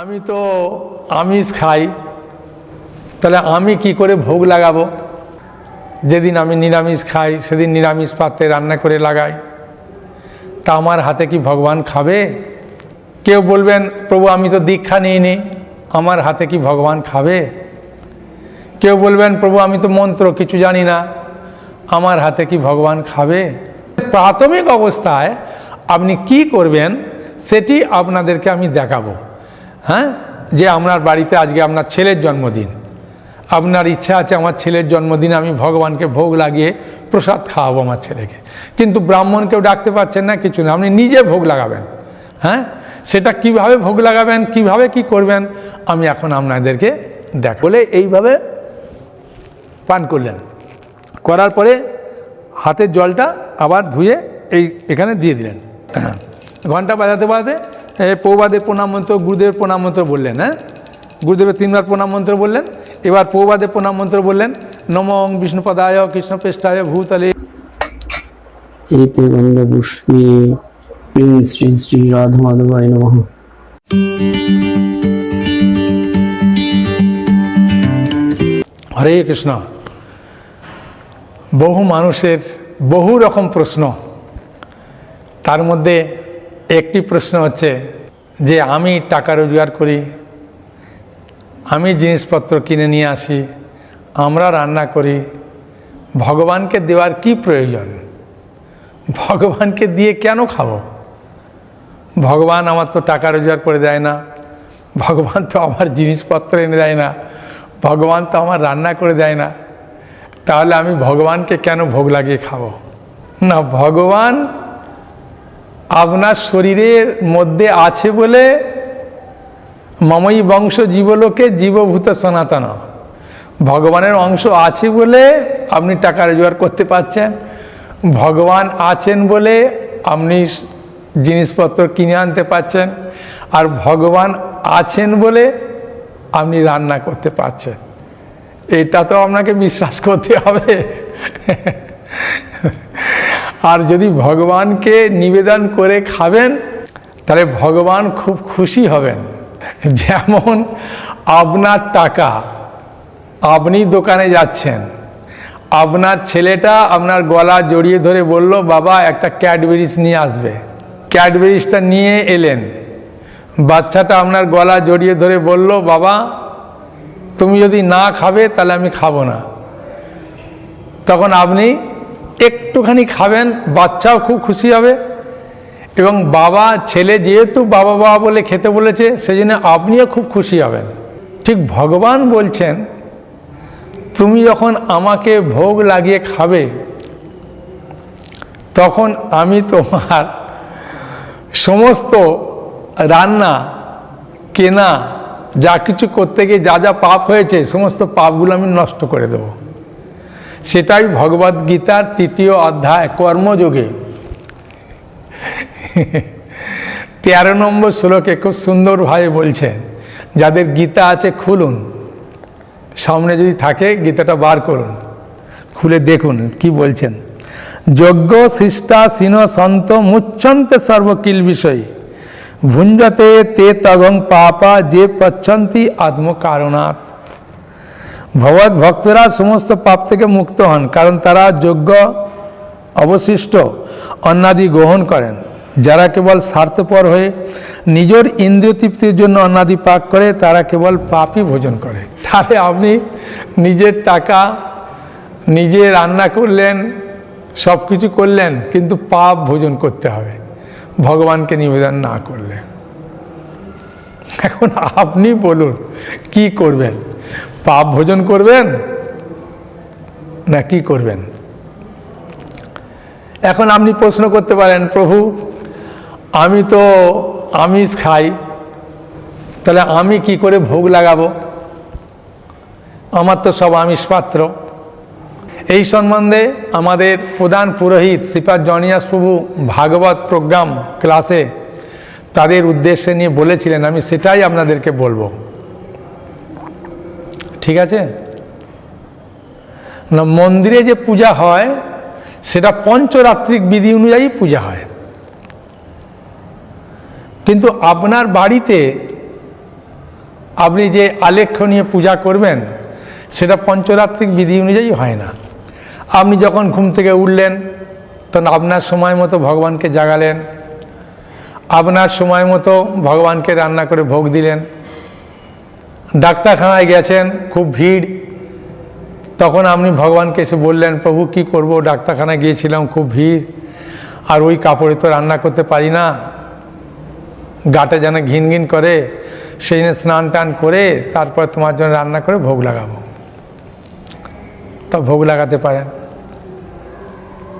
আমি তো আমিষ খাই। তাহলে আমি কি করে ভোগ লাগাবো? যেদিন আমি নিরামিষ খাই, সেদিন নিরামিষ পাত্রে রান্না করে লাগাই। তা আমার হাতে কি ভগবান খাবে? কেউ বলবেন, প্রভু, আমি তো দীক্ষা নিইনি, আমার হাতে কি ভগবান খাবে? কেউ বলবেন, প্রভু, আমি তো মন্ত্র, কিছু জানি না, আমার হাতে কি ভগবান খাবে? প্রাথমিক অবস্থায় আপনি কি করবেন, সেটি আপনাদেরকে আমি দেখাবো। হ্যাঁ? যে আপনার বাড়িতে আজকে আপনার ছেলের জন্মদিন। আপনার ইচ্ছা আছে আমার ছেলের জন্মদিনে আমি ভগবানকে ভোগ লাগিয়ে প্রসাদ খাওয়াবো আমার ছেলেকে। কিন্তু ব্রাহ্মণ কেউ ডাকতে পারছেন না, কিছু না। আপনি নিজে ভোগ লাগাবেন। হ্যাঁ? সেটা কীভাবে ভোগ লাগাবেন, কীভাবে কি করবেন, আমি এখন আপনাদেরকে দেখ বলে এইভাবে পান করলেন। করার পরে হাতের জলটা আবার ধুয়ে এই এখানে দিয়ে দিলেন। ঘণ্টা বাজাতে বাজাতে পৌবাদের প্রণাম মন্ত্র গুরুদেবের প্রণাম মন্ত্র বললেন হ্যাঁ? গুরুদেবের তিনবার প্রণাম মন্ত্র বললেন এবার পৌবাদের প্রণাম মন্ত্র বললেন নমং বিষ্ণুপদায় কৃষ্ণপৃষ্ঠায় ভূতলে। এতে গন্ধপুষ্পে প্রিং শ্রী শ্রী রাধা মাধবায় নমঃ। হরে কৃষ্ণ। বহু মানুষের বহু রকম প্রশ্ন। তার মধ্যে একটি প্রশ্ন হচ্ছে যে আমি টাকা রোজগার করি, আমি জিনিসপত্র কিনে নিয়ে আসি, আমরা রান্না করি, ভগবানকে দেওয়ার কি প্রয়োজন? ভগবানকে দিয়ে কেন খাব? ভগবান আমার তো টাকা রোজগার করে দেয় না, ভগবান তো আমার জিনিসপত্র এনে দেয় না, ভগবান তো আমার রান্না করে দেয় না, তাহলে আমি ভগবানকে কেন ভোগ লাগিয়ে খাব? না, ভগবান আপনার শরীরের মধ্যে আছে বলে মমই বংশ জীবলোকে জীবভূত সনাতন। ভগবানের অংশ আছে বলে আপনি টাকা রোজগার করতে পারছেন। ভগবান আছেন বলে আপনি জিনিসপত্র কিনে আনতে পারছেন। আর ভগবান আছেন বলে আপনি রান্না করতে পারছেন। এটা তো আপনাকে বিশ্বাস করতে হবে। আর যদি ভগবানকে নিবেদন করে খাবেন, তাহলে ভগবান খুব খুশি হবেন। যেমন আপনার টাকা, আপনি দোকানে যাচ্ছেন, আপনার ছেলেটা আপনার গলা জড়িয়ে ধরে বলল, বাবা, একটা ক্যাডবেরিজ নিয়ে আসবে। ক্যাডবেরিজটা নিয়ে এলেন। বাচ্চাটা আপনার গলা জড়িয়ে ধরে বলল, বাবা, তুমি যদি না খাবে, তাহলে আমি খাব না। তখন আপনি একটুখানি খাবেন, বাচ্চাও খুব খুশি হবে। এবং বাবা, ছেলে যেহেতু বাবা বাবা বলে খেতে বলেছে, সেজন্য আপনিও খুব খুশি হবেন। ঠিক ভগবান বলছেন, তুমি যখন আমাকে ভোগ লাগিয়ে খাবে, তখন আমি তোমার সমস্ত রান্না, কেনা, যা কিছু করতে গিয়ে যা যা পাপ হয়েছে, সমস্ত পাপগুলো আমি নষ্ট করে দেব। সেটাই ভগবদ গীতার তৃতীয় অধ্যায়, কর্মযোগে। তেরো নম্বর শ্লোকে খুব সুন্দরভাবে বলছেন যাদের গীতা আছে খুলুন, সামনে যদি থাকে গীতাটা বার করুন, খুলে দেখুন কি বলছেন। যজ্ঞ শিষ্টা সিন সন্ত মুচ্ছন্তে সর্বকিল বিষয়, ভুঞ্জতে তে তগং পাপা যে পচ্ছন্তি আত্মকারণাৎ। ভগবত ভক্তরা সমস্ত পাপ থেকে মুক্ত হন, কারণ তারা যোগ্য অবশিষ্ট অন্নাদি গ্রহণ করেন। যারা কেবল স্বার্থপর হয়ে নিজের ইন্দ্রিয় তৃপ্তির জন্য অন্নাদি পাক করে, তারা কেবল পাপই ভোজন করে। তাহলে আপনি নিজের টাকা, নিজে রান্না করলেন সব কিছু করলেন, কিন্তু পাপ ভোজন করতে হবে। ভগবানকে নিবেদন না করলে। এখন আপনি বলুন, কি করবেন? পাপ ভোজন করবেন না কি করবেন? এখন আপনি প্রশ্ন করতে পারেন, প্রভু, আমি তো আমিষ খাই, তাহলে আমি কি করে ভোগ লাগাবো? আমার তো সব আমিষ পাত্র এই সম্বন্ধে আমাদের প্রধান পুরোহিত শ্রীপাদ জনিয়াস প্রভু ভাগবত প্রোগ্রাম ক্লাসে তাদের উদ্দেশ্যে নিয়ে বলেছিলেন, আমি সেটাই আপনাদেরকে বলব। ঠিক আছে? না, মন্দিরে যে পূজা হয়, সেটা পঞ্চরাত্রিক বিধি অনুযায়ী পূজা হয়। কিন্তু আপনার বাড়িতে আপনি যে আলেখ্য নিয়ে পূজা করবেন, সেটা পঞ্চরাত্রিক বিধি অনুযায়ী হয় না। আপনি যখন ঘুম থেকে উঠলেন, তখন আপনার সময় মতো ভগবানকে জাগালেন। আপনার সময় মতো ভগবানকে রান্না করে ভোগ দিলেন। ডাক্তারখানায় গেছেন, খুব ভিড়। তখন আপনি ভগবানকে এসে বললেন, প্রভু, কি করব? ডাক্তারখানায় গিয়েছিলাম, খুব ভিড়। আর ওই কাপড়ে তো রান্না করতে পারি না। গাটে যেন ঘিন ঘিন করে, সেই স্নান টান করে, তারপর তোমার জন্য রান্না করে ভোগ লাগাবো। তা ভোগ লাগাতে পারেন।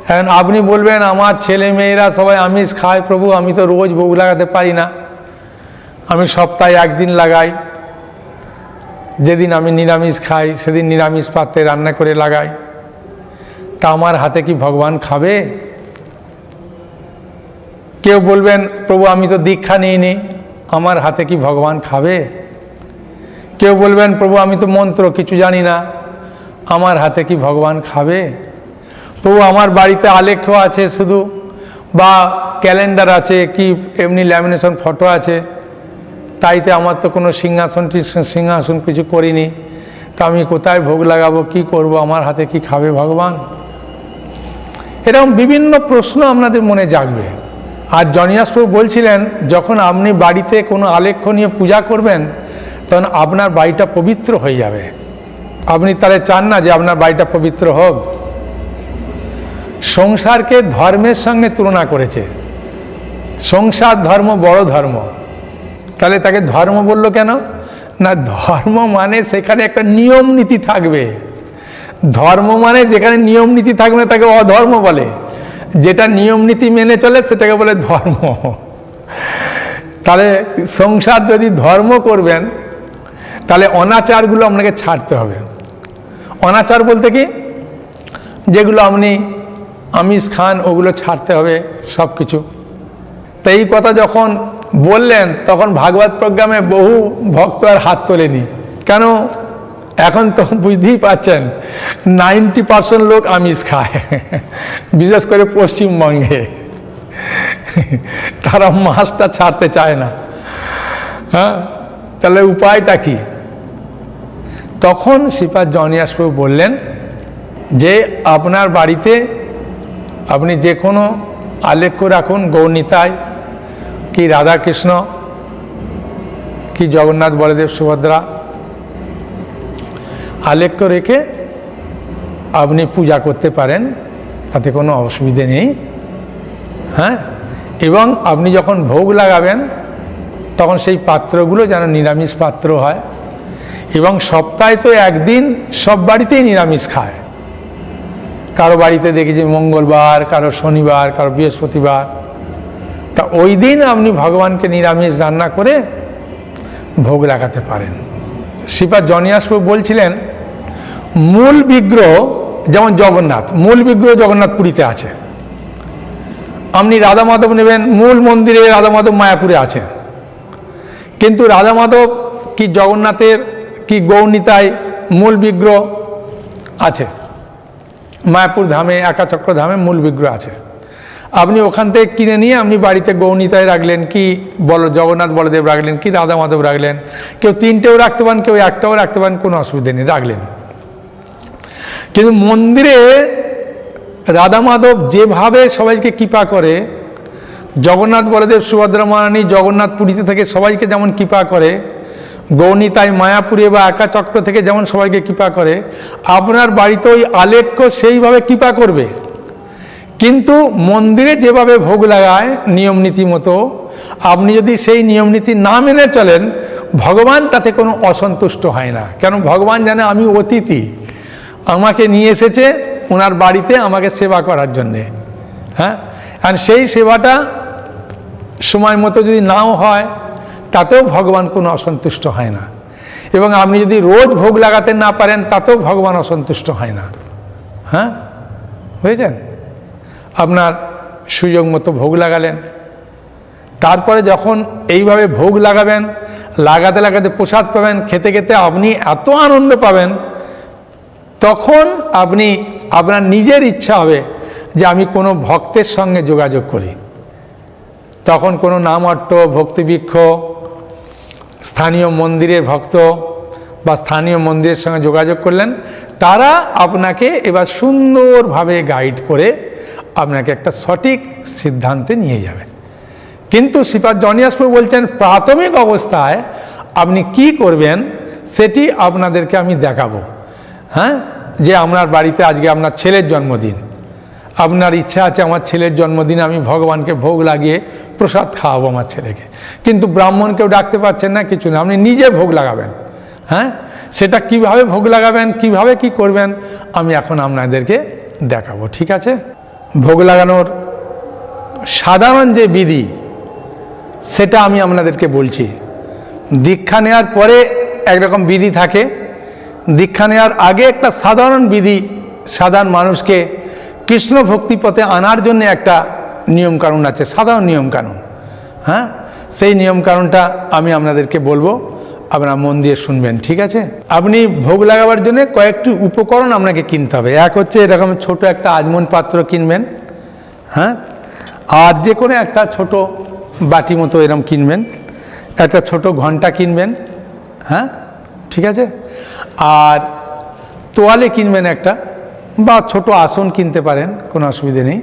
এখন আপনি বলবেন, আমার ছেলে মেয়েরা সবাই আমিষ খায়, প্রভু, আমি তো রোজ ভোগ লাগাতে পারি না। আমি সপ্তাহে একদিন লাগাই। যেদিন আমি নিরামিষ খাই, সেদিন নিরামিষ পাত্রে রান্না করে লাগাই। তা আমার হাতে কি ভগবান খাবে? কেউ বলবেন, প্রভু, আমি তো দীক্ষা নিইনি, আমার হাতে কি ভগবান খাবে? কেউ বলবেন, প্রভু, আমি তো মন্ত্র, কিছু জানি না, আমার হাতে কি ভগবান খাবে? প্রভু, আমার বাড়িতে আলেখ্য আছে শুধু, বা ক্যালেন্ডার আছে, কি এমনি ল্যামিনেশন ফটো আছে তাইতে আমার তো কোনো সিংহাসন সিংহাসন কিছু করিনি। তা আমি কোথায় ভোগ লাগাবো, কি করব, আমার হাতে কি খাবে ভগবান? এরকম বিভিন্ন প্রশ্ন আপনাদের মনে জাগবে। আর জনিয়াসপ্রভু বলছিলেন, যখন আপনি বাড়িতে কোনো আলেখ্য নিয়ে পূজা করবেন, তখন আপনার বাড়িটা পবিত্র হয়ে যাবে। আপনি তাহলে চান না যে আপনার বাড়িটা পবিত্র হোক। সংসারকে ধর্মের সঙ্গে তুলনা করেছে। সংসার ধর্ম বড় ধর্ম। তাহলে তাকে ধর্ম বলল কেন? না, ধর্ম মানে সেখানে একটা নিয়ম নীতি থাকবে। ধর্ম মানে যেখানে নিয়ম নীতি থাকবে না, তাকে অধর্ম বলে। যেটা নিয়ম নীতি মেনে চলে, সেটাকে বলে ধর্ম। তাহলে সংসার যদি ধর্ম করবেন, তাহলে অনাচারগুলো আপনাকে ছাড়তে হবে। অনাচার বলতে কি? যেগুলো আপনি আমিষ খান, ওগুলো ছাড়তে হবে সব কিছু তো এই কথা যখন বললেন, তখন ভাগবত প্রোগ্রামে বহু ভক্ত আর হাত তোলেনি। কেন? এখন তো বুঝতেই পাচ্ছেন, নাইনটি পার্সেন্ট লোক আমিষ খায়, বিশেষ করে পশ্চিমবঙ্গে। তারা মাছটা ছাড়তে চায় না। হ্যাঁ? তাহলে উপায়টা কি? তখন শ্রীপাদ জনিয়াসবাবু বললেন যে, আপনার বাড়িতে আপনি যে কোনো আলেখ্য রাখুন গৌরনীতায় কি রাধাকৃষ্ণ, কি জগন্নাথ বলদেব সুভদ্রা। আলেখ্য রেখে আপনি পূজা করতে পারেন, তাতে কোনো অসুবিধে নেই। হ্যাঁ? এবং আপনি যখন ভোগ লাগাবেন, তখন সেই পাত্রগুলো যেন নিরামিষ পাত্র হয়। এবং সপ্তাহে তো একদিন সব বাড়িতেই নিরামিষ খায়। কারও বাড়িতে দেখেছি মঙ্গলবার, কারও শনিবার, কারও বৃহস্পতিবার। তা ওই দিন আপনি ভগবানকে নিরামিষ রান্না করে ভোগ লাগাতে পারেন। শ্রীপাদ জনিয়াসবাবু বলছিলেন, মূল বিগ্রহ যেমন জগন্নাথ, মূল বিগ্রহ জগন্নাথ পুরীতে আছে। আপনি রাধা মাধব নেবেন, মূল মন্দিরে রাধা মাধব মায়াপুরে আছে। কিন্তু রাধা মাধব কি জগন্নাথের, কি গৌরনীতায় মূল বিগ্রহ আছে? মায়াপুর ধামে, একাচক্র ধামে মূল বিগ্রহ আছে। আপনি ওখান থেকে কিনে নিয়ে আপনি বাড়িতে গৌনিতায় রাখলেন, কি বল জগন্নাথ বলদেব রাখলেন, কি রাধা মাধব রাখলেন, কেউ তিনটেও রাখতে পারেন, কেউ একটাও রাখতে পারেন, কোনো অসুবিধা নেই, রাখলেন। কিন্তু মন্দিরে রাধা মাধব যেভাবে সবাইকে কৃপা করে, জগন্নাথ বলদেব, সুভদ্রা মহারানী, জগন্নাথ পুরীতে থেকে সবাইকে যেমন কৃপা করে গৌনিতায় মায়াপুরে বা একা চক্র থেকে যেমন সবাইকে কৃপা করে, আপনার বাড়িতে ওই আলেখ্য সেইভাবে কৃপা করবে। কিন্তু মন্দিরে যেভাবে ভোগ লাগায় নিয়ম নীতি মতো, আপনি যদি সেই নিয়ম নীতি না মেনে চলেন, ভগবান তাতে কোনো অসন্তুষ্ট হয় না। কেন? ভগবান জানে আমি অতিথি। আমাকে নিয়ে এসেছে ওনার বাড়িতে আমাকে সেবা করার জন্যে। হ্যাঁ? আর সেই সেবাটা সময় মতো যদি নাও হয়, তাতেও ভগবান কোনো অসন্তুষ্ট হয় না। এবং আপনি যদি রোজ ভোগ লাগাতে না পারেন, তাতেও ভগবান অসন্তুষ্ট হয় না। হ্যাঁ? বুঝেছেন আপনার সুযোগ মতো ভোগ লাগালেন। তারপরে যখন এইভাবে ভোগ লাগাবেন, লাগাতে লাগাতে প্রসাদ পাবেন, খেতে খেতে আপনি এত আনন্দ পাবেন, তখন আপনি, আপনার নিজের ইচ্ছা হবে যে আমি কোনো ভক্তের সঙ্গে যোগাযোগ করি। তখন কোনো নাম অট্ট ভক্তিবৃক্ষ, স্থানীয় মন্দিরের ভক্ত বা স্থানীয় মন্দিরের সঙ্গে যোগাযোগ করলেন, তারা আপনাকে এবার সুন্দরভাবে গাইড করে আপনাকে একটা সঠিক সিদ্ধান্তে নিয়ে যাবে। কিন্তু শ্রীপাদ জনিয়াসপুর বলছেন, প্রাথমিক অবস্থায় আপনি কি করবেন সেটি আপনাদেরকে আমি দেখাবো। হ্যাঁ? যে আপনার বাড়িতে আজকে আপনার ছেলের জন্মদিন। আপনার ইচ্ছা আছে আমার ছেলের জন্মদিনে আমি ভগবানকে ভোগ লাগিয়ে প্রসাদ খাওয়াবো আমার ছেলেকে। কিন্তু ব্রাহ্মণকেও ডাকতে পারছেন না, কিছু না। আপনি নিজে ভোগ লাগাবেন। হ্যাঁ? সেটা কীভাবে ভোগ লাগাবেন, কীভাবে কি করবেন, আমি এখন আপনাদেরকে দেখাবো। ঠিক আছে? ভোগ লাগানোর সাধারণ যে বিধি, সেটা আমি আপনাদেরকে বলছি। দীক্ষা নেওয়ার পরে একরকম বিধি থাকে। দীক্ষা নেওয়ার আগে একটা সাধারণ বিধি সাধারণ মানুষকে কৃষ্ণ ভক্তি পথে আনার জন্য একটা নিয়মকানুন আছে, সাধারণ নিয়মকানুন। হ্যাঁ? সেই নিয়মকানুনটা আমি আপনাদেরকে বলব। আপনারা মন দিয়ে শুনবেন, ঠিক আছে? আপনি ভোগ লাগাবার জন্য কয়েকটি উপকরণ আপনাকে কিনতে হবে। এক হচ্ছে এরকম ছোট একটা আজমন পাত্র কিনবেন হ্যাঁ? আর যে কোনো একটা ছোট বাটি মতো এরকম কিনবেন, একটা ছোট ঘণ্টা কিনবেন হ্যাঁ? ঠিক আছে? আর তোয়ালে কিনবেন একটা, বা ছোট আসন কিনতে পারেন, কোনো অসুবিধে নেই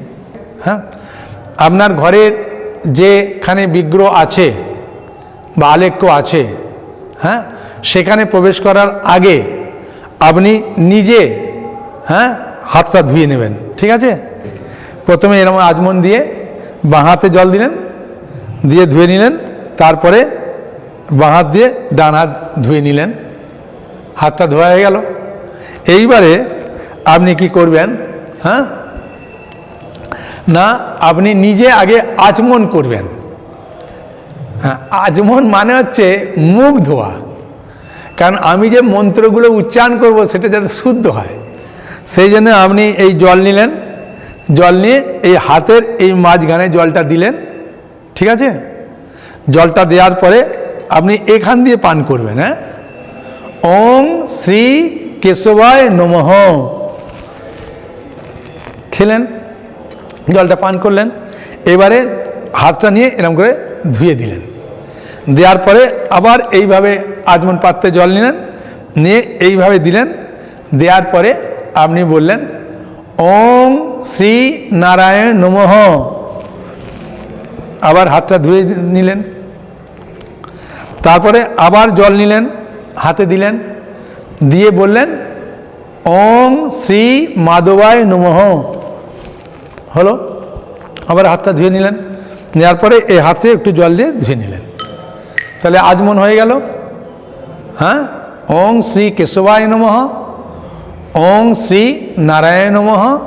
হ্যাঁ? আপনার ঘরের যেখানে বিগ্রহ আছে, বা আলেখ্য আছে হ্যাঁ? সেখানে প্রবেশ করার আগে আপনি নিজে হ্যাঁ হাতটা ধুয়ে নেবেন, ঠিক আছে? প্রথমে এরকম আজমন দিয়ে বাঁ হাতে জল দিলেন, দিয়ে ধুয়ে নিলেন, তারপরে বাঁ হাত দিয়ে ডান হাত ধুয়ে নিলেন, হাতটা ধোয়া হয়ে গেল। এইবারে আপনি কি করবেন হ্যাঁ? না, আপনি নিজে আগে আচমন করবেন। হ্যাঁ আচমন মানে হচ্ছে মুখ ধোয়া। কারণ আমি যে মন্ত্রগুলো উচ্চারণ করব সেটা যাতে শুদ্ধ হয়। সেই জন্য আপনি এই জল নিলেন, জল নিয়ে এই হাতের এই মাঝখানে জলটা দিলেন, ঠিক আছে? জলটা দেওয়ার পরে আপনি এখান দিয়ে পান করবেন হ্যাঁ? ওং শ্রী কেশবায় নমঃ। খেলেন, জলটা পান করলেন, এবারে হাতটা নিয়ে এরকম করে ধুয়ে দিলেন। দেওয়ার পরে আবার এইভাবে আজমন পাত্রে জল নিলেন, নিয়ে এইভাবে দিলেন। দেওয়ার পরে আপনি বললেন ওং শ্রী নারায়ণ নমঃ। আবার হাতটা ধুয়ে নিলেন। তারপরে আবার জল নিলেন, হাতে দিলেন, দিয়ে বললেন ওং শ্রী মাধবায় নমঃ। হলো, আবার হাতটা ধুয়ে নিলেন। নেওয়ার পরে এই হাতে একটু জল দিয়ে ধুয়ে নিলেন। তাহলে আজমন হয়ে গেল? হ্যাঁ? ওং শ্রী কেশবায় নমঃ। ওং শ্রী নারায়ণ নমঃ।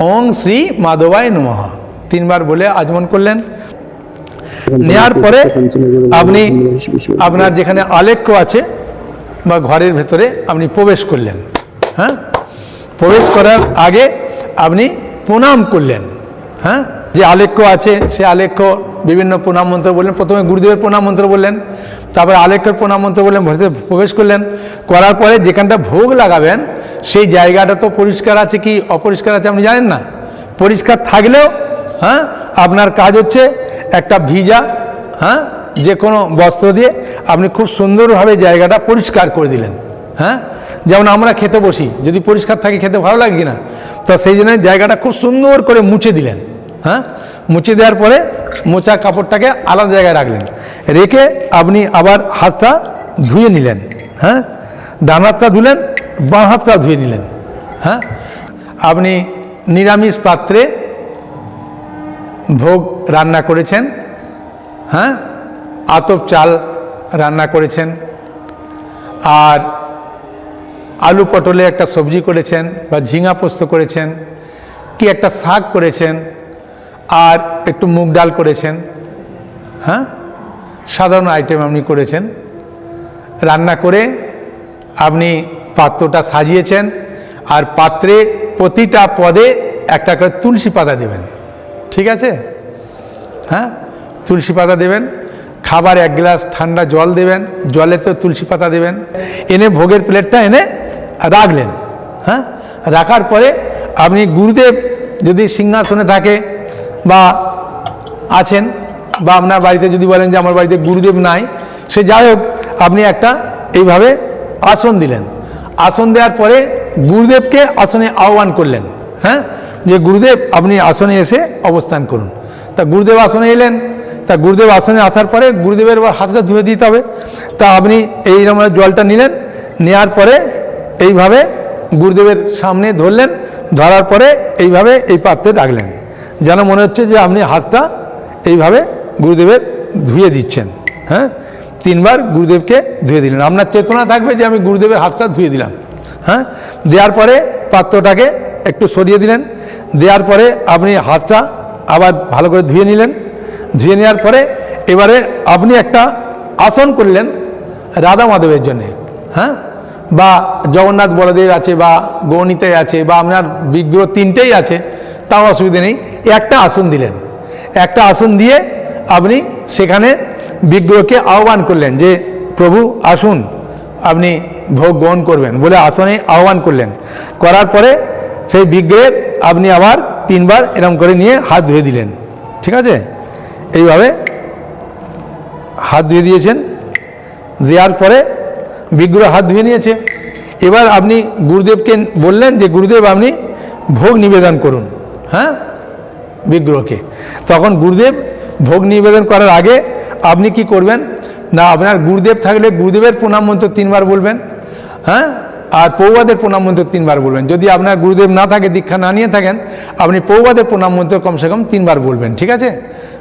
ওং শ্রী মাধবায় নমঃ। তিনবার বলে আজমন করলেন। নেওয়ার পরে আপনি আপনার যেখানে আলেখ্য আছে বা ঘরের ভেতরে আপনি প্রবেশ করলেন। হ্যাঁ? প্রবেশ করার আগে আপনি প্রণাম করলেন। হ্যাঁ? যে আলেখ্য আছে, সে আলেখ্য বিভিন্ন প্রণাম মন্ত্র বললেন। প্রথমে গুরুদেবের প্রণাম মন্ত্র বললেন, তারপরে আলেখ্যের প্রণাম মন্ত্র বললেন ভেতরে প্রবেশ করলেন। করার পরে যেখানটা ভোগ লাগাবেন, সেই জায়গাটা তো পরিষ্কার আছে কি অপরিষ্কার আছে আপনি জানেন না? পরিষ্কার থাকলেও হ্যাঁ আপনার কাজ হচ্ছে একটা ভিজা হ্যাঁ যে কোনো বস্ত্র দিয়ে আপনি খুব সুন্দরভাবে জায়গাটা পরিষ্কার করে দিলেন হ্যাঁ। যেমন আমরা খেতে বসি, যদি পরিষ্কার থাকে খেতে ভালো লাগে কিনা, তো সেই জন্য জায়গাটা খুব সুন্দর করে মুছে দিলেন। হ্যাঁ? মুছে দেওয়ার পরে মোচা কাপড়টাকে আলাদা জায়গায় রাখলেন। রেখে আপনি আবার হাতটা ধুয়ে নিলেন হ্যাঁ? ডান হাতটা ধুলেন, বাঁ হাতটা ধুয়ে নিলেন হ্যাঁ? আপনি নিরামিষ পাত্রে ভোগ রান্না করেছেন হ্যাঁ? আতপ চাল রান্না করেছেন, আর আলু পটলে একটা সবজি করেছেন বা ঝিঙা পোস্ত করেছেন, কি একটা শাক করেছেন আর একটু মুগ ডাল করেছেন। হ্যাঁ? সাধারণ আইটেম আপনি করেছেন। রান্না করে আপনি পাত্রটা সাজিয়েছেন আর পাত্রে প্রতিটা পদে একটা করে তুলসী পাতা দেবেন। ঠিক আছে? হ্যাঁ? তুলসী পাতা দেবেন, খাবার এক গ্লাস ঠান্ডা জল দেবেন, জলে তো তুলসী পাতা দেবেন। এনে ভোগের প্লেটটা এনে রাখলেন। হ্যাঁ? রাখার পরে আপনি গুরুদেব যদি সিংহাসনে থাকে বা আছেন বা আপনার বাড়িতে যদি বলেন যে আমার বাড়িতে গুরুদেব নাই, সে যাই হোক, আপনি একটা এইভাবে আসন দিলেন। আসন দেওয়ার পরে গুরুদেবকে আসনে আহ্বান করলেন। হ্যাঁ? যে গুরুদেব, আপনি আসনে এসে অবস্থান করুন। তা গুরুদেব আসনে এলেন। তা গুরুদেব আসনে আসার পরে গুরুদেবের এবার হাতটা ধুয়ে দিতে হবে। তা আপনি এইরকম জলটা নিলেন। নেওয়ার পরে এইভাবে গুরুদেবের সামনে ধরলেন। ধরার পরে এইভাবে এই পাত্রে রাখলেন। যেন মনে হচ্ছে যে আপনি হাতটা এইভাবে গুরুদেবের ধুয়ে দিচ্ছেন হ্যাঁ? তিনবার গুরুদেবকে ধুয়ে দিলেন। আপনার চেতনা থাকবে যে আমি গুরুদেবের হাতটা ধুয়ে দিলাম হ্যাঁ? দেওয়ার পরে পাত্রটাকে একটু সরিয়ে দিলেন। দেওয়ার পরে আপনি হাতটা আবার ভালো করে ধুয়ে নিলেন। ধুয়ে নেওয়ার পরে এবারে আপনি একটা আসন করলেন রাধা মাধবের জন্যে হ্যাঁ? বা জগন্নাথ বলদেব আছে, বা গৌণিতে আছে, বা আপনার বিগ্রহ তিনটেই আছে। তাও অসুবিধে নেই। একটা আসন দিলেন। একটা আসন দিয়ে আপনি সেখানে বিগ্রহকে আহ্বান করলেন যে, প্রভু, আসুন। আপনি ভোগ গ্রহণ করবেন বলে আসনে আহ্বান করলেন। করার পরে সেই বিগ্রহের আপনি আবার তিনবার এরম করে নিয়ে হাত ধুয়ে দিলেন। ঠিক আছে? এইভাবে হাত ধুয়ে দিয়েছেন। দেওয়ার পরে বিগ্রহ হাত ধুয়ে নিয়েছে। এবার আপনি গুরুদেবকে বললেন যে, গুরুদেব, আপনি ভোগ নিবেদন করুন। হ্যাঁ? বিগ্রহকে। তখন গুরুদেব ভোগ নিবেদন করার আগে আপনি কি করবেন? না, আপনার গুরুদেব থাকলে গুরুদেবের প্রণাম মন্ত্র তিনবার বলবেন হ্যাঁ? আর পৌবাদের প্রণাম মন্ত্র তিনবার বলবেন। যদি আপনার গুরুদেব না থাকে, দীক্ষা না নিয়ে থাকেন, আপনি পৌবাদের প্রণাম মন্ত্র কমসে কম তিনবার বলবেন, ঠিক আছে?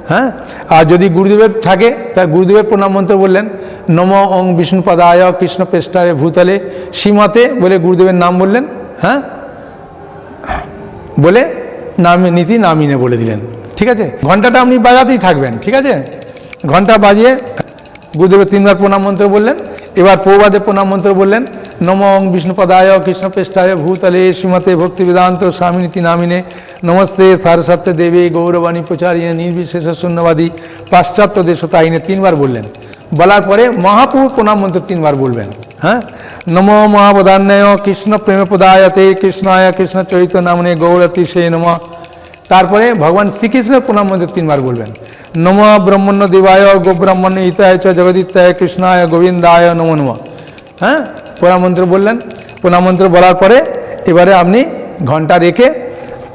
হ্যাঁ? আর যদি গুরুদেবের থাকে, তার গুরুদেবের প্রণাম মন্ত্র বললেন, নম ওং বিষ্ণুপদায় কৃষ্ণ পেষ্টায় ভূতলে সীমতে বলে গুরুদেবের নাম বললেন হ্যাঁ? বলে নাম, নীতি নামিনে বলে দিলেন। ঠিক আছে? ঘন্টাটা আপনি বাজাতেই থাকবেন, ঠিক আছে? ঘণ্টা বাজিয়ে গুরুদেবের তিনবার প্রণাম মন্ত্র বললেন এবার পৌবাদে প্রণাম মন্ত্র বললেন, নম বিষ্ণুপদায়, কৃষ্ণপৃষ্ঠায়, ভূতলে, শ্রীমতে ভক্তি বেদান্ত স্বামী নীতি নামিনে, নমস্তে সারস্বত্য দেবী গৌরবাণী প্রচারিয়ে নির্বিশেষ শূন্যবাদী, পাশ্চাত্য দেশতাইনে তিনবার বললেন। বলার পরে মহাপ্রভু প্রণাম মন্ত্র তিনবার বলবেন হ্যাঁ? নম মহাবদান্যয় কৃষ্ণ প্রেম পদায়তে কৃষ্ণায় কৃষ্ণ চৈত্য নামনে গৌরতি সে নম তারপরে ভগবান শ্রীকৃষ্ণের প্রণাম মন্ত্র তিনবার বলবেন। নম ব্রহ্মণ্য দেবায় গোব্রাহ্মণ্য ইতায় চ জগদিত্যায় কৃষ্ণায় গোবিন্দায় নম নম। হ্যাঁ? প্রণাম মন্ত্র বললেন। প্রণাম মন্ত্র বলার পরে এবারে আপনি ঘণ্টা রেখে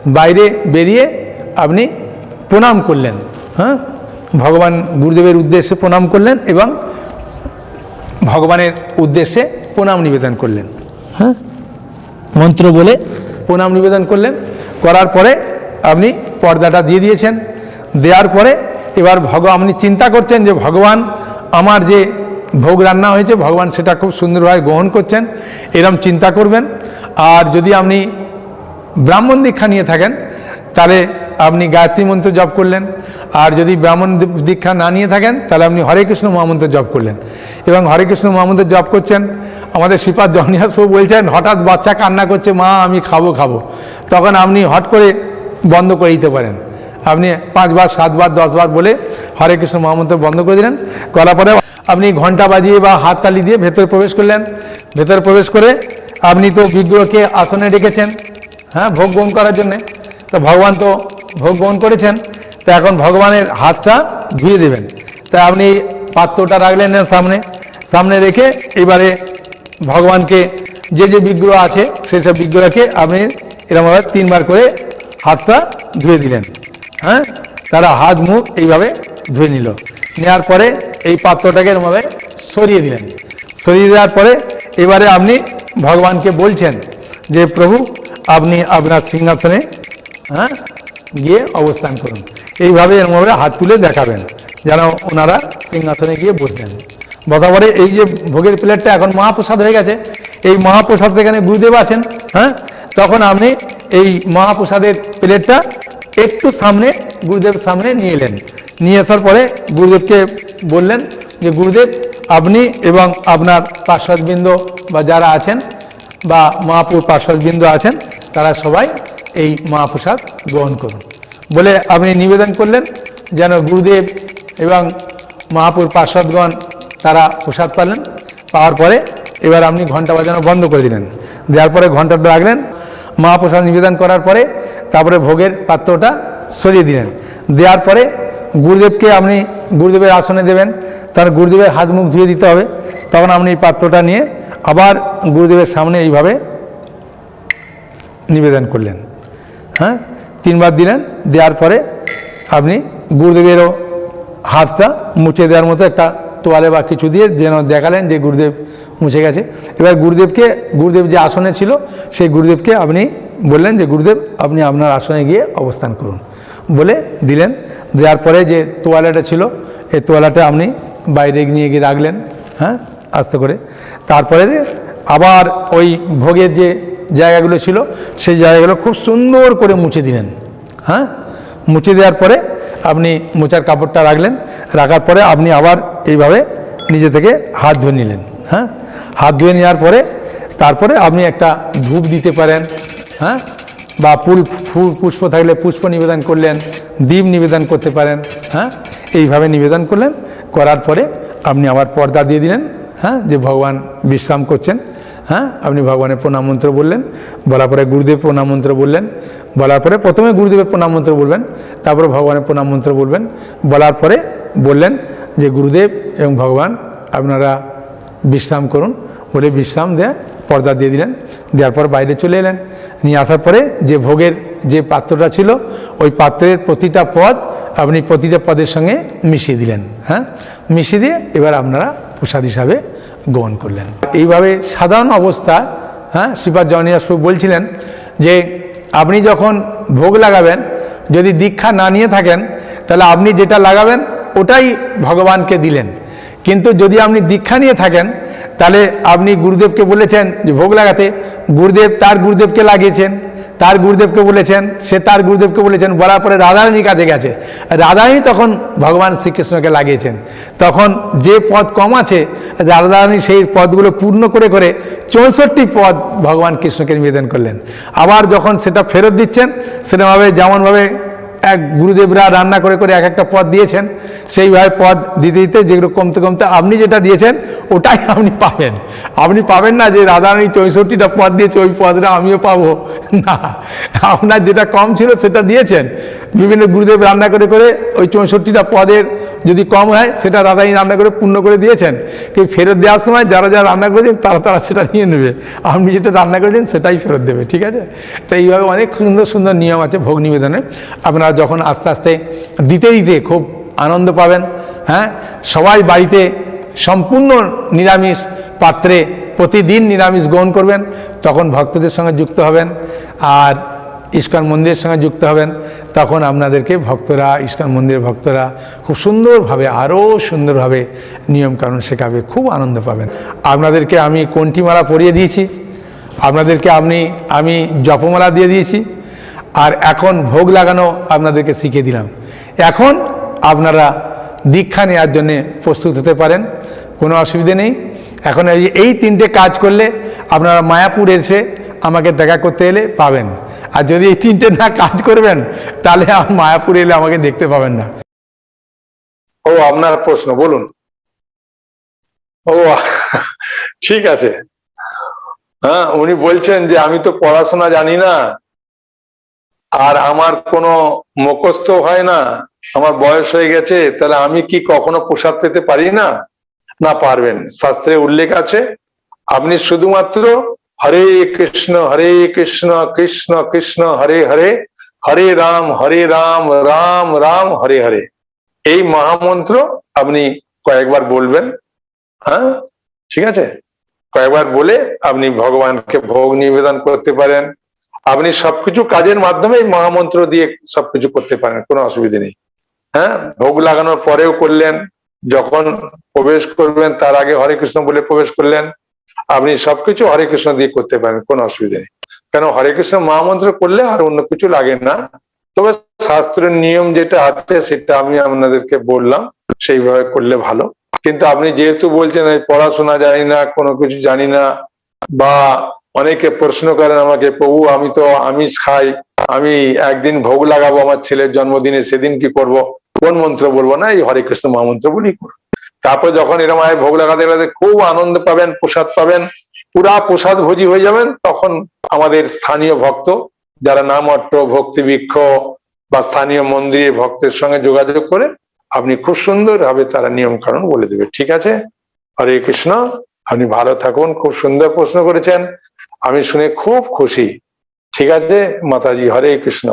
বাইরে বেরিয়ে আপনি প্রণাম করলেন। হ্যাঁ? ভগবান গুরুদেবের উদ্দেশ্যে প্রণাম করলেন এবং ভগবানের উদ্দেশ্যে প্রণাম নিবেদন করলেন। হ্যাঁ? মন্ত্র বলে প্রণাম নিবেদন করলেন। করার পরে আপনি পর্দাটা দিয়ে দিয়েছেন। দেওয়ার পরে এবার ভগ আপনি চিন্তা করছেন যে ভগবান, আমার যে ভোগ রান্না হয়েছে, ভগবান সেটা খুব সুন্দরভাবে গ্রহণ করছেন, এরম চিন্তা করবেন। আর যদি আপনি ব্রাহ্মণ দীক্ষা নিয়ে থাকেন, তাহলে আপনি গায়ত্রী মন্ত্র জপ করলেন। আর যদি ব্রাহ্মণ দীক্ষা না নিয়ে থাকেন, তাহলে আপনি হরে কৃষ্ণ মহামন্ত্র জপ করলেন। এবং হরে কৃষ্ণ মহামন্ত্র জপ করছেন, আমাদের শ্রীপাদ প্রভু বলছেন, হঠাৎ বাচ্চা কান্না করছে, মা, আমি খাব খাব। তখন আপনি হট করে বন্ধ করে দিতে পারেন। আপনি পাঁচবার, সাতবার, দশবার বলে হরে কৃষ্ণ মহামন্ত্র বন্ধ করে দিলেন। করার পরে আপনি ঘণ্টা বাজিয়ে বা হাত হাততালি দিয়ে ভেতরে প্রবেশ করলেন। ভেতরে প্রবেশ করে আপনি তো বিগ্রহকে আসনে রেখেছেন হ্যাঁ ভোগ গ্রহণ করার জন্যে। তো ভগবান তো ভোগ গ্রহণ করেছেন, তো এখন ভগবানের হাতটা ধুয়ে দেবেন। তা আপনি পাত্রটা রাখলেন এর সামনে। সামনে রেখে এবারে ভগবানকে যে যে বিগ্রহ আছে সেই সব বিগ্রহকে আপনি এরকমভাবে তিনবার করে হাতটা ধুয়ে দিলেন। হ্যাঁ? তারা হাত, মুখ এইভাবে ধুয়ে নিল। নেওয়ার পরে এই পাত্রটাকে এরমভাবে সরিয়ে দিলেন। সরিয়ে দেওয়ার পরে এবারে আপনি ভগবানকে বলছেন যে, প্রভু, আপনি আপনার সিংহাসনে হ্যাঁ গিয়ে অবস্থান করুন। এইভাবে এরমভাবে হাত তুলে দেখাবেন, যেন ওনারা সিংহাসনে গিয়ে বসলেন। বরাবরে এই যে ভোগের প্লেটটা এখন মহাপ্রসাদ হয়ে গেছে। এই মহাপ্রসাদ এখানে গুরুদেব আছেন হ্যাঁ? তখন আপনি এই মহাপ্রসাদের প্লেটটা একটু সামনে, গুরুদেবের সামনে নিয়ে এলেন। নিয়ে আসার পরে গুরুদেবকে বললেন যে, গুরুদেব, আপনি এবং আপনার পার্শ্বদবৃন্দ বা যারা আছেন বা মহাপুর পার্শ্বদবৃন্দ আছেন, তারা সবাই এই মহাপ্রসাদ গ্রহণ করুন। বলে আপনি নিবেদন করলেন যেন গুরুদেব এবং মহাপুর পার্শ্বদগণ তারা প্রসাদ পালেন। পাওয়ার পরে এবার আপনি ঘণ্টা বাজানো বন্ধ করে দিলেন। দেওয়ার পরে ঘন্টাটা রাখলেন। মহাপ্রসাদ নিবেদন করার পরে তারপরে ভোগের পাত্রটা সরিয়ে দিলেন। দেওয়ার পরে গুরুদেবকে আপনি গুরুদেবের আসনে দেবেন, তার গুরুদেবের হাত মুখ ধুয়ে দিতে হবে, তখন আপনি এই পাত্রটা নিয়ে আবার গুরুদেবের সামনে এইভাবে নিবেদন করলেন। হ্যাঁ? তিনবার দিলেন, দেওয়ার পরে আপনি গুরুদেবেরও হাতটা মুছে দেওয়ার মতো একটা তোয়ালে বা কিছু দিয়ে যেন দেখালেন যে গুরুদেব মুছে গেছে। এবার গুরুদেবকে, গুরুদেব যে আসনে ছিল, সেই গুরুদেবকে আপনি বললেন যে, গুরুদেব, আপনি আপনার আসনে গিয়ে অবস্থান করুন। বলে দিলেন। দেওয়ার পরে যে তোয়ালাটা ছিল, এই তোয়ালাটা আপনি বাইরে নিয়ে গিয়ে রাখলেন হ্যাঁ আস্তে করে। তারপরে আবার ওই ভোগের যে জায়গাগুলো ছিল, সেই জায়গাগুলো খুব সুন্দর করে মুছে দিলেন হ্যাঁ। মুছে দেওয়ার পরে আপনি মোচার কাপড়টা রাখলেন, রাখার পরে আপনি আবার এইভাবে নিজে থেকে হাত ধুয়ে নিলেন হ্যাঁ। হাত ধুয়ে নেওয়ার পরে তারপরে আপনি একটা ধূপ দিতে পারেন হ্যাঁ? বা ফুল ফুল পুষ্প থাকলে পুষ্প নিবেদন করলেন দ্বীপ নিবেদন করতে পারেন হ্যাঁ? এইভাবে নিবেদন করলেন, করার পরে আপনি আবার পর্দা দিয়ে দিলেন হ্যাঁ? যে ভগবান বিশ্রাম করছেন হ্যাঁ? আপনি ভগবানের প্রণাম মন্ত্র বললেন, বলার পরে গুরুদেব প্রণাম মন্ত্র বললেন, বলার পরে প্রথমে গুরুদেবের প্রণাম মন্ত্র বলবেন, তারপরে ভগবানের প্রণাম মন্ত্র বলবেন, বলার পরে বললেন যে গুরুদেব এবং ভগবান আপনারা বিশ্রাম করুন। বলে বিশ্রাম দেয়া, পর্দা দিয়ে দিলেন। দেওয়ার পর বাইরে চলে এলেন। নিয়ে আসার পরে যে ভোগের যে পাত্রটা ছিল, ওই পাত্রের প্রতিটা পদ আপনি প্রতিটা পদের সঙ্গে মিশিয়ে দিলেন হ্যাঁ? মিশিয়ে দিয়ে এবার আপনারা প্রসাদ হিসাবে গ্রহণ করলেন। এইভাবে সাধারণ অবস্থা হ্যাঁ? শ্রীপাদ জগন্নাথ বলছিলেন যে, আপনি যখন ভোগ লাগাবেন, যদি দীক্ষা না নিয়ে থাকেন, তাহলে আপনি যেটা লাগাবেন, ওটাই ভগবানকে দিলেন। কিন্তু যদি আপনি দীক্ষা নিয়ে থাকেন, তাহলে আপনি গুরুদেবকে বলেছেন যে, ভোগ লাগাতে। গুরুদেব তার গুরুদেবকে লাগিয়েছেন, তার গুরুদেবকে বলেছেন, সে তার গুরুদেবকে বলেছেন, বলার পরে রাধারানীর কাছে গেছে। রাধারানী তখন ভগবান শ্রীকৃষ্ণকে লাগিয়েছেন। তখন যে পদ কম আছে, রাধারানী সেই পদগুলো পূর্ণ করে করে চৌষট্টি পদ ভগবান কৃষ্ণকে নিবেদন করলেন। আবার যখন সেটা ফেরত দিচ্ছেন, সেরকমভাবে যেমনভাবে এক গুরুদেবরা রান্না করে করে এক একটা পদ দিয়েছেন। সেইভাবে পদ দিতে দিতে যেগুলো কমতে কমতে আপনি যেটা দিয়েছেন, ওটাই আপনি পাবেন। আপনি পাবেন না যে রাধারানী চৌষট্টিটা পদ দিয়েছে, ওই পদটা আমিও পাবো। না, আপনার যেটা কম ছিল সেটা দিয়েছেন। বিভিন্ন গুরুদেব রান্না করে করে ওই চৌষট্টিটা পদের যদি কম হয়, সেটা রাধারানী রান্না করে পূর্ণ করে দিয়েছেন। কিন্তু ফেরত দেওয়ার সময় যারা যারা রান্না করেছেন, তারা তারা সেটা নিয়ে নেবে। আপনি যেটা রান্না করেছেন, সেটাই ফেরত দেবে, ঠিক আছে? তো এইভাবে অনেক সুন্দর সুন্দর নিয়ম আছে ভোগ নিবেদনে। আপনারা যখন আস্তে আস্তে দিতে দিতে খুব আনন্দ পাবেন হ্যাঁ? সবাই বাড়িতে সম্পূর্ণ নিরামিষ পাত্রে প্রতিদিন নিরামিষ গ্রহণ করবেন, তখন ভক্তদের সঙ্গে যুক্ত হবেন আর ইস্কন মন্দিরের সঙ্গে যুক্ত হবেন, তখন আপনাদেরকে ভক্তরা, ইস্কন মন্দিরের ভক্তরা খুব সুন্দরভাবে, আরও সুন্দরভাবে নিয়মকানুন শেখাবে, খুব আনন্দ পাবেন। আপনাদেরকে আমি কণ্ঠিমালা পরিয়ে দিয়েছি? আপনাদেরকে আপনি, আমি জপমালা দিয়ে দিয়েছি। আর এখন ভোগ লাগানো আপনাদেরকে শিখিয়ে দিলাম। এখন আপনারা দীক্ষা নেওয়ার জন্য প্রস্তুত হতে পারেন, কোনো অসুবিধে নেই। এখন এই এই তিনটে কাজ করলে আপনারা মায়াপুর এসে আমাকে দেখা করতে এলে পাবেন। আর যদি এই তিনটে না কাজ করবেন, তাহলে মায়াপুর এলে আমাকে দেখতে পাবেন না। ও, আপনার প্রশ্ন, বলুন। ও, ঠিক আছে। হ্যাঁ উনি বলছেন যে আমি তো পড়াশোনা জানি না। আর আমার কোনো মুখস্থ হয় না, আমার বয়স হয়ে গেছে, তাহলে আমি কি কখনো প্রসাদ পেতে পারি না? না পারবেন। শাস্ত্রে উল্লেখ আছে, আপনি শুধুমাত্র হরে কৃষ্ণ হরে কৃষ্ণ কৃষ্ণ কৃষ্ণ, হরে হরে হরে রাম হরে রাম রাম রাম, হরে হরে। এই মহামন্ত্র আপনি কয়েকবার বলবেন হ্যাঁ? ঠিক আছে? কয়েকবার বলে আপনি ভগবানকে ভোগ নিবেদন করতে পারেন। আপনি সবকিছু কাজের মাধ্যমে মহামন্ত্র দিয়ে সবকিছু করতে পারেন, কোনো অসুবিধা নেই। হ্যাঁ? ভোগ লাগানোর পরেও করলেন, যখন প্রবেশ করবেন, তার আগে হরে কৃষ্ণ বলে প্রবেশ করলেন, আপনি সবকিছু হরে কৃষ্ণ দিয়ে করতে পারেন, কোনো অসুবিধা নেই। কেন, হরে কৃষ্ণ মহামন্ত্র করলে আর অন্য কিছু লাগে না। তবে শাস্ত্রের নিয়ম যেটা আছে, সেটা আমি আপনাদেরকে বললাম, সেইভাবে করলে ভালো। কিন্তু আপনি যেহেতু বলছেন পড়াশোনা জানি না, কোনো কিছু জানি না, বা অনেকে প্রশ্ন করেন আমাকে, প্রভু, আমি তো আমিষ খাই, আমি একদিন ভোগ লাগাবো আমার ছেলের জন্মদিনে, সেদিন কি করব? কোন মন্ত্র বলব না, এই হরে কৃষ্ণ মহামন্ত্র বলি করব তারপর যখন এরকম আয় ভোগ লাগাতে লাগাতে খুব আনন্দ পাবেন, প্রসাদ পাবেন, পুরা প্রসাদ ভোজি হয়ে যাবেন, তখন আমাদের স্থানীয় ভক্ত, যারা নামট্ট ভক্তি বৃক্ষ বা স্থানীয় মন্দিরে ভক্তের সঙ্গে যোগাযোগ করে, আপনি খুব সুন্দর সুন্দরভাবে তারা নিয়ম কানুন বলে দেবে। ঠিক আছে? হরে কৃষ্ণ, আপনি ভালো থাকুন, খুব সুন্দর প্রশ্ন করেছেন। আমি শুনে খুব খুশি। ঠিক আছে মাতাজি হরে কৃষ্ণ।